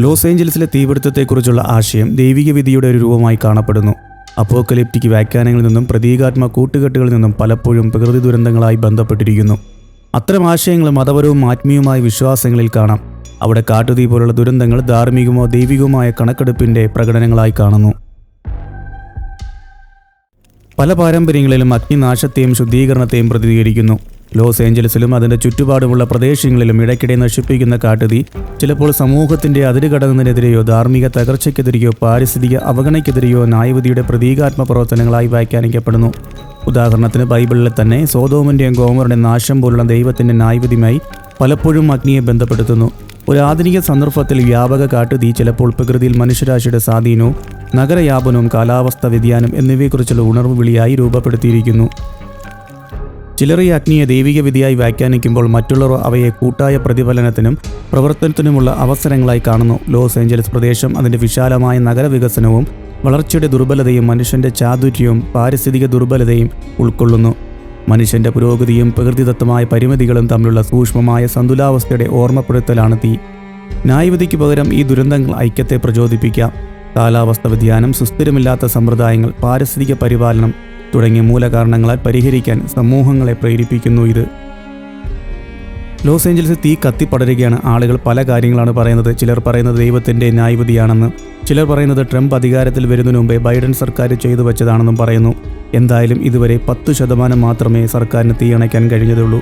Loss ഏഞ്ചൽസിലെ തീപിടുത്തത്തെക്കുറിച്ചുള്ള ആശയം ദൈവിക വിധിയുടെ ഒരു രൂപമായി കാണപ്പെടുന്നു. അപ്പോക്കലിപ്റ്റിക് വ്യാഖ്യാനങ്ങളിൽ നിന്നും പ്രതീകാത്മക കൂട്ടുകെട്ടുകളിൽ നിന്നും പലപ്പോഴും പ്രകൃതി ദുരന്തങ്ങളായി ബന്ധപ്പെട്ടിരിക്കുന്നു. അത്തരം ആശയങ്ങൾ മതപരവും ആത്മീയവുമായ വിശ്വാസങ്ങളിൽ കാണാം. അവിടെ കാട്ടുതീ പോലുള്ള ദുരന്തങ്ങൾ ധാർമ്മികമോ ദൈവികവുമായ കണക്കെടുപ്പിന്റെ പ്രകടനങ്ങളായി കാണുന്നു. പല പാരമ്പര്യങ്ങളിലും അഗ്നിനാശത്തെയും ശുദ്ധീകരണത്തെയും പ്രതിനിധീകരിക്കുന്നു. ലോസ് ഏഞ്ചൽസിലും അതിന്റെ ചുറ്റുപാടുമുള്ള പ്രദേശങ്ങളിലും ഇടയ്ക്കിടെ നശിപ്പിക്കുന്ന കാട്ടുതീ ചിലപ്പോൾ സമൂഹത്തിന്റെ അതിരുകടന്നതിനെതിരെയോ ധാർമ്മിക തകർച്ചയ്ക്കെതിരെയോ പാരിസ്ഥിതിക അവഗണയ്ക്കെതിരെയോ ന്യായവിധിയുടെ പ്രതീകാത്മക പ്രവർത്തനങ്ങളായി വ്യാഖ്യാനിക്കപ്പെടുന്നു. ഉദാഹരണത്തിന് ബൈബിളിൽ തന്നെ സോതോമിന്റെയും ഗോമറുടെയും നാശം പോലുള്ള ദൈവത്തിന്റെ ന്യായവിധിയുമായി പലപ്പോഴും അഗ്നിയെ ബന്ധപ്പെടുത്തുന്നു. ഒരു ആധുനിക സന്ദർഭത്തിൽ വ്യാപക കാട്ടുതീ ചിലപ്പോൾ പ്രകൃതിയിൽ മനുഷ്യരാശിയുടെ സ്വാധീനവും നഗരയാപനവും കാലാവസ്ഥാ വ്യതിയാനം എന്നിവയെക്കുറിച്ചുള്ള ഉണർവ് വിളിയായി രൂപപ്പെടുത്തിയിരിക്കുന്നു. ചിലർ ഈ അഗ്നിയെ ദൈവിക വിധിയായി വ്യാഖ്യാനിക്കുമ്പോൾ മറ്റുള്ളവർ അവയെ കൂട്ടായ പ്രതിഫലനത്തിനും പ്രവർത്തനത്തിനുമുള്ള അവസരങ്ങളായി കാണുന്നു. ലോസ് ഏഞ്ചലസ് പ്രദേശം അതിന്റെ വിശാലമായ നഗരവികസനവും വളർച്ചയുടെ ദുർബലതയും മനുഷ്യന്റെ ചാതുര്യവും പാരിസ്ഥിതിക ദുർബലതയും ഉൾക്കൊള്ളുന്നു. മനുഷ്യന്റെ പുരോഗതിയും പ്രകൃതിദത്തമായ പരിമിതികളും തമ്മിലുള്ള സൂക്ഷ്മമായ സന്തുലാവസ്ഥയുടെ ഓർമ്മപ്പെടുത്തലാണ് തീ. ന്യായവിധിക്ക് പകരം ഈ ദുരന്തങ്ങൾ ഐക്യത്തെ പ്രചോദിപ്പിക്കാം. കാലാവസ്ഥ വ്യതിയാനം സുസ്ഥിരമില്ലാത്ത സമ്പ്രദായങ്ങൾ പാരിസ്ഥിതിക പരിപാലനം തുടങ്ങിയ മൂലകാരണങ്ങളാൽ പരിഹരിക്കാൻ സമൂഹങ്ങളെ പ്രേരിപ്പിക്കുന്നു ഇത്. ലോസ് ഏഞ്ചൽസ് തീ കത്തിപ്പടരുകയാണ്. ആളുകൾ പല കാര്യങ്ങളാണ് പറയുന്നത്. ചിലർ പറയുന്നത് ദൈവത്തിന്റെ ന്യായവിധിയാണെന്ന്. ചിലർ പറയുന്നത് ട്രംപ് അധികാരത്തിൽ വരുന്നതിന് മുമ്പേ ബൈഡൻ സർക്കാർ ചെയ്തു വെച്ചതാണെന്നും പറയുന്നു. എന്തായാലും ഇതുവരെ പത്ത് ശതമാനം മാത്രമേ സർക്കാരിന് തീ അണയ്ക്കാൻ കഴിഞ്ഞതുള്ളൂ.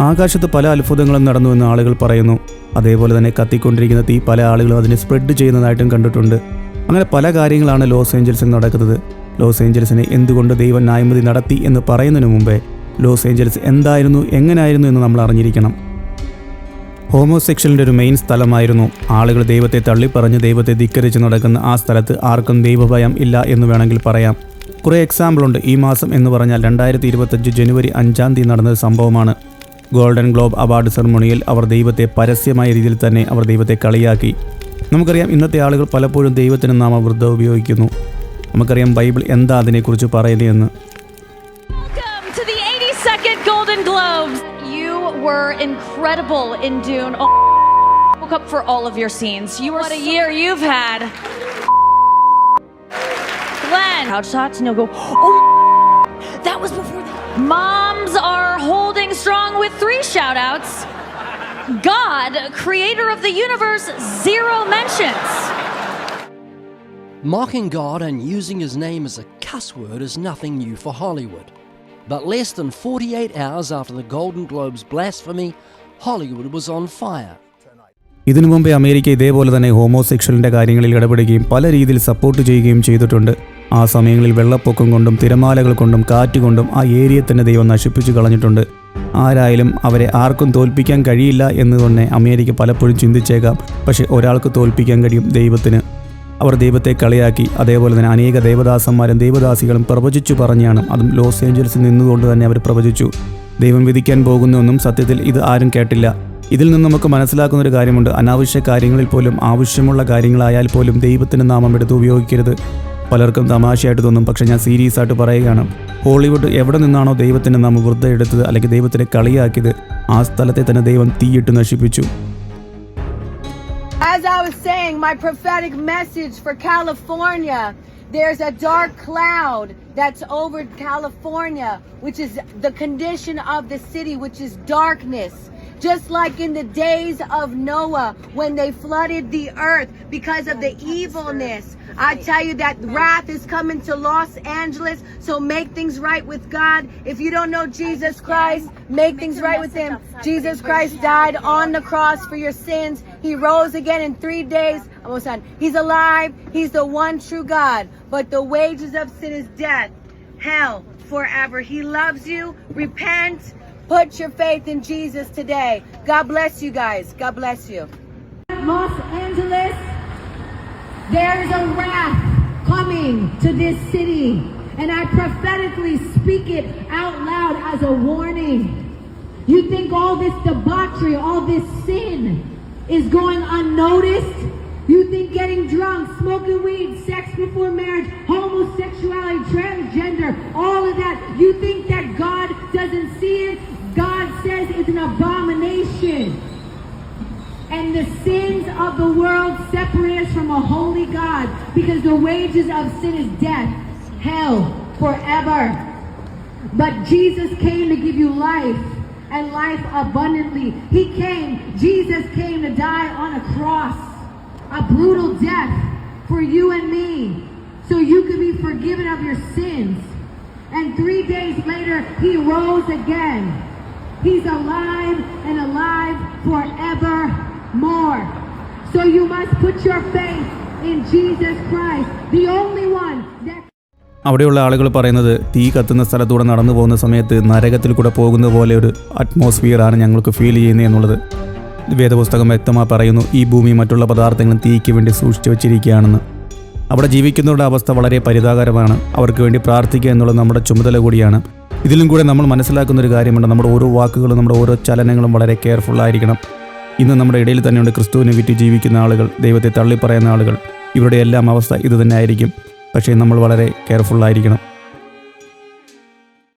ആകാശത്ത് പല അത്ഭുതങ്ങളും നടന്നുവെന്ന് ആളുകൾ പറയുന്നു. അതേപോലെ തന്നെ കത്തിക്കൊണ്ടിരിക്കുന്ന തീ പല ആളുകളും അതിനെ സ്പ്രെഡ് ചെയ്യുന്നതായിട്ടും കണ്ടിട്ടുണ്ട്. അങ്ങനെ പല കാര്യങ്ങളാണ് ലോസ് ഏഞ്ചൽസിൽ നടക്കുന്നത്. ലോസ് ഏഞ്ചൽസിനെ എന്തുകൊണ്ട് ദൈവം ന്യായമതി നടത്തി എന്ന് പറയുന്നതിന് മുമ്പേ ലോസ് ഏഞ്ചൽസ് എന്തായിരുന്നു എങ്ങനെയായിരുന്നു എന്ന് നമ്മൾ അറിഞ്ഞിരിക്കണം. ഹോമോസെക്ഷലിന്റെ ഒരു മെയിൻ സ്ഥലമായിരുന്നു ആളുകൾ ദൈവത്തെ തള്ളിപ്പറഞ്ഞ് ദൈവത്തെ ധിക്കരിച്ച് നടക്കുന്ന ആ സ്ഥലത്ത് ആർക്കും ദൈവഭയം ഇല്ല എന്ന് വേണമെങ്കിൽ പറയാം. കുറേ എക്സാമ്പിളുണ്ട്. ഈ മാസം എന്ന് പറഞ്ഞാൽ രണ്ടായിരത്തി ഇരുപത്തഞ്ച് ജനുവരി അഞ്ചാം തീയതി നടന്ന ഒരു സംഭവമാണ്. ഗോൾഡൻ ഗ്ലോബ് അവാർഡ് സെറമണിയിൽ അവർ ദൈവത്തെ പരസ്യമായ രീതിയിൽ തന്നെ അവർ ദൈവത്തെ കളിയാക്കി. നമുക്കറിയാം ഇന്നത്തെ ആളുകൾ പലപ്പോഴും ദൈവത്തിന് നാമവൃദ്ധ ഉപയോഗിക്കുന്നു. നമുക്കറിയാം ബൈബിൾ എന്താ അതിനെക്കുറിച്ച് പറയുന്നതെന്ന് Welcome to the 82nd Golden Globes. You were incredible in Dune. Oh, woke up for all of your scenes. You were what a year you've had. Glenn, couch shots, and you'll go. Oh, that was before that. Moms are holding strong with three shout outs. God, creator of the universe, zero mentions. Mocking God and using his name as a cuss word is nothing new for Hollywood. But less than 48 hours after the Golden Globes blasphemy, Hollywood was on fire. ഇതിനു മുമ്പേ America ഇതേപോലെ തന്നെ ഹോമോസെക്ഷലിന്റെ കാര്യങ്ങളിൽ ഇടപെടുകയും പല രീതിയിൽ support ചെയ്യുകയും ചെയ്തിട്ടുണ്ട് ആ സമയങ്ങളിൽ വെള്ളപ്പൊക്കം കൊണ്ടും തിരമാലകൾ കൊണ്ടും കാറ്റ് കൊണ്ടും ആ ഏരിയ തന്നെ ദൈവം നശിപ്പിച്ചു കളഞ്ഞിട്ടുണ്ട് ആരായാലും അവരെ ആർക്കും തോൽപ്പിക്കാൻ കഴിയില്ല എന്ന് തന്നെ അമേരിക്ക പലപ്പോഴും ചിന്തിച്ചേക്കാം പക്ഷേ ഒരാൾക്ക് തോൽപ്പിക്കാൻ കഴിയും ദൈവത്തിന് അവർ ദൈവത്തെ കളിയാക്കി. അതേപോലെ തന്നെ അനേക ദേവദാസന്മാരും ദേവദാസികളും പ്രവചിച്ചു പറഞ്ഞാണ്. അതും ലോസ് ഏഞ്ചൽസിൽ നിന്നുകൊണ്ട് തന്നെ അവർ പ്രവചിച്ചു. ദൈവം വിധിക്കാൻ പോകുന്നുവെന്നും സത്യത്തിൽ ഇത് ആരും കേട്ടില്ല. ഇതിൽ നിന്ന് നമുക്ക് മനസ്സിലാക്കുന്ന ഒരു കാര്യമുണ്ട്. അനാവശ്യ കാര്യങ്ങളിൽ പോലും ആവശ്യമുള്ള കാര്യങ്ങളായാൽ പോലും ദൈവത്തിന്റെ നാമം എടുത്ത് ഉപയോഗിക്കരുത്. പലർക്കും തമാശയായിട്ട് തോന്നും. പക്ഷേ ഞാൻ സീരിയസ് ആയിട്ട് പറയുകയാണ്. ഹോളിവുഡ് എവിടെ നിന്നാണോ ദൈവത്തിന്റെ നാമം വൃദ്ധ എടുത്തത് അല്ലെങ്കിൽ ദൈവത്തിനെ കളിയാക്കിയത് ആ സ്ഥലത്തെ തന്നെ ദൈവം തീയിട്ട് നശിപ്പിച്ചു. As I was saying, my prophetic message for California, there's a dark cloud that's over California, which is the condition of the city, which is darkness. Just like in the days of Noah when they flooded the earth because of the evilness. I tell you that wrath is coming to Los Angeles, so make things right with God. If you don't know Jesus Christ, make things right with Him. Jesus Christ died on the cross for your sins. He rose again in three days. Almost done. He's alive. He's the one true God. But the wages of sin is death, hell forever. He loves you. Repent. Put your faith in Jesus today. God bless you guys. God bless you. Los Angeles, there is a wrath coming to this city. And I prophetically speak it out loud as a warning. You think all this debauchery, all this sin is going unnoticed? You think getting drunk, smoking weed, sex before marriage, homosexuality, transgender, all of that, you think that God doesn't see it? God says it's an abomination and the sins of the world separate us from a holy God because the wages of sin is death, hell, forever. But Jesus came to give you life and life abundantly. He came, Jesus came to die on a cross, a brutal death for you and me, so you could be forgiven of your sins. And three days later, he rose again. He's alive and alive forevermore. So you must put your faith in Jesus Christ, the only അവിടെയുള്ള ആളുകൾ പറയുന്നത് തീ കത്തുന്ന സ്ഥലത്തൂടെ നടന്നു പോകുന്ന സമയത്ത് നരകത്തിൽ കൂടെ പോകുന്ന പോലെ ഒരു അറ്റ്മോസ്ഫിയറാണ് ഞങ്ങൾക്ക് ഫീൽ ചെയ്യുന്നത് എന്നുള്ളത്. വേദപുസ്തകം വ്യക്തമായി പറയുന്നു ഈ ഭൂമി മറ്റുള്ള പദാർത്ഥങ്ങളും തീയ്ക്ക് വേണ്ടി സൂക്ഷിച്ചു വച്ചിരിക്കുകയാണെന്ന്. അവിടെ ജീവിക്കുന്നവരുടെ അവസ്ഥ വളരെ പരിതാകരമാണ് അവർക്ക് വേണ്ടി പ്രാർത്ഥിക്കുക എന്നുള്ളത് നമ്മുടെ ചുമതല കൂടിയാണ്. ഇതിലും കൂടെ നമ്മൾ മനസ്സിലാക്കുന്ന ഒരു കാര്യമുണ്ട് നമ്മുടെ ഓരോ വാക്കുകളും നമ്മുടെ ഓരോ ചലനങ്ങളും വളരെ കെയർഫുൾ ആയിരിക്കണം. ഇന്ന് നമ്മുടെ ഇടയിൽ തന്നെയുണ്ട് ക്രിസ്തുവിനെ വിറ്റ് ജീവിക്കുന്ന ആളുകൾ ദൈവത്തെ തള്ളിപ്പറയുന്ന ആളുകൾ. ഇവരുടെ എല്ലാം അവസ്ഥ ഇതുതന്നെ ആയിരിക്കും. പക്ഷേ നമ്മൾ വളരെ കെയർഫുൾ ആയിരിക്കണം